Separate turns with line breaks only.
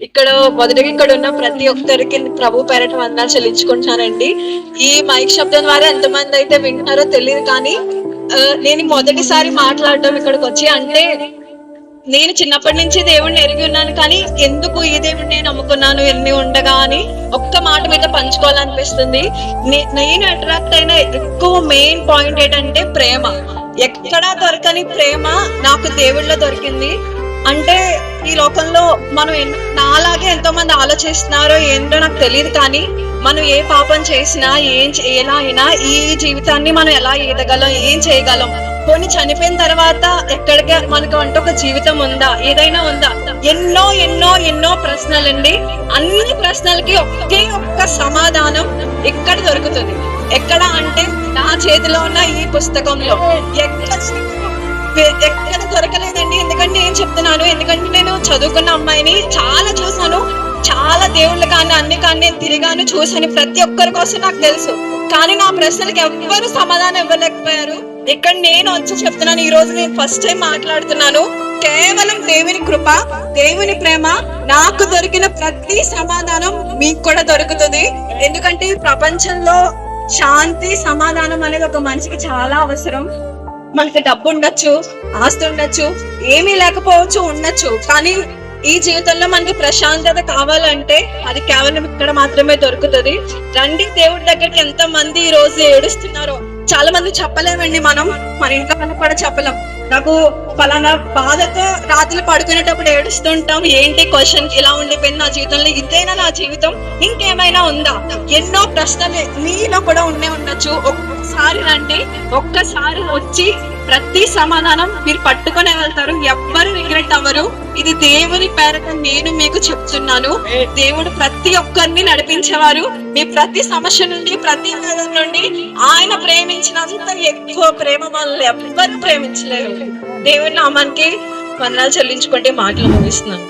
ఇక్కడ మొదటగా ఇక్కడ ఉన్న ప్రతి ఒక్కరికి ప్రభు పేరట వందనాలు చెల్లించుకుంటున్నానండి. ఈ మైక్ శబ్దం ద్వారా ఎంతమంది అయితే వింటున్నారో తెలియదు కానీ నేను మొదటిసారి మాట్లాడటం ఇక్కడికి వచ్చి అంటే నేను చిన్నప్పటి నుంచి దేవుణ్ణి ఎరిగి ఉన్నాను కానీ ఎందుకు ఈ దేవుడిని నేను నమ్ముకున్నాను ఎన్ని ఉండగా అని ఒక్క మాట మీద పంచుకోవాలనిపిస్తుంది. నే- నేను అట్రాక్ట్ అయిన ఎక్కువ మెయిన్ పాయింట్ ఏంటంటే ప్రేమ. ఎక్కడా దొరకని ప్రేమ నాకు దేవుళ్ళ దొరికింది. అంటే ఈ లోకంలో మనం నాలాగే ఎంతో మంది ఆలోచిస్తున్నారో ఏంటో నాకు తెలియదు కానీ మనం ఏ పాపం చేసినా ఏం ఎలా అయినా ఈ జీవితాన్ని మనం ఎలా ఎదగలం ఏం చేయగలం? కొన్ని చనిపోయిన తర్వాత ఎక్కడికి మనకు అంటే ఒక జీవితం ఉందా? ఏదైనా ఉందా? ఎన్నో ఎన్నో ఎన్నో ప్రశ్నలండి. అన్ని ప్రశ్నలకి ఒకే ఒక్క సమాధానం ఎక్కడ దొరుకుతుంది? ఎక్కడ అంటే నా చేతిలో ఉన్న ఈ పుస్తకంలో. ఎక్కడ ఎక్కడ దొరకలేదండి ఎందుకంటే నేను చెప్తున్నాను? ఎందుకంటే నేను చదువుకున్న అమ్మాయిని చాలా చూసాను చాలా దేవుళ్ళు కానీ అన్ని కానీ నేను తిరిగాను చూసాను ప్రతి ఒక్కరి కోసం నాకు తెలుసు. కానీ నా ప్రశ్నలకు ఎవ్వరు సమాధానం ఇవ్వలేకపోయారు. ఇక్కడ నేను వచ్చి చెప్తున్నాను ఈ రోజు నేను ఫస్ట్ టైం మాట్లాడుతున్నాను. కేవలం దేవుని కృప దేవుని ప్రేమ నాకు దొరికిన ప్రతి సమాధానం మీకు కూడా దొరుకుతుంది. ఎందుకంటే ప్రపంచంలో శాంతి సమాధానం అనేది ఒక మనిషికి చాలా అవసరం. మనకి డబ్బు ఉండొచ్చు ఆస్తి ఉండొచ్చు ఏమీ లేకపోవచ్చు ఉండొచ్చు. కానీ ఈ జీవితంలో మనకి ప్రశాంతత కావాలంటే అది కేవలం ఇక్కడ మాత్రమే దొరుకుతుంది. రండి దేవుడి దగ్గరికి ఎంత మంది ఈ రోజు ఏడుస్తున్నారో. చాలా మంది చెప్పలేమండి మనం. మన ఇంట్లో వాళ్ళకి కూడా చెప్పలేం. నాకు ఫలానా బాధతో రాత్రులు పడుకునేటప్పుడు ఏడుస్తుంటాం. ఏంటి క్వశ్చన్? ఇలా ఉండిపోయింది నా జీవితంలో. ఇదేనా నా జీవితం? ఇంకేమైనా ఉందా? ఎన్నో ప్రశ్నలు మీలో కూడా ఉండే ఉండొచ్చు. ఒక్కసారి రండి. ఒక్కసారి వచ్చి ప్రతి సమాధానం మీరు పట్టుకునే వెళ్తారు. ఎవ్వరు రిగ్రెట్ అవ్వరు. ఇది దేవుని పేరట నేను మీకు చెప్తున్నాను. దేవుడు ప్రతి ఒక్కరిని నడిపించేవారు. మీ ప్రతి సమస్య నుండి ప్రతి వేదన నుండి ఆయన ప్రేమించినంత ఎక్కువ ప్రేమ మనల్ని ఎవ్వరు ప్రేమించలేరు. దేవుని నామానికి వందనాలు చెల్లించుకుంటే మాటలు ముగిస్తున్నాను.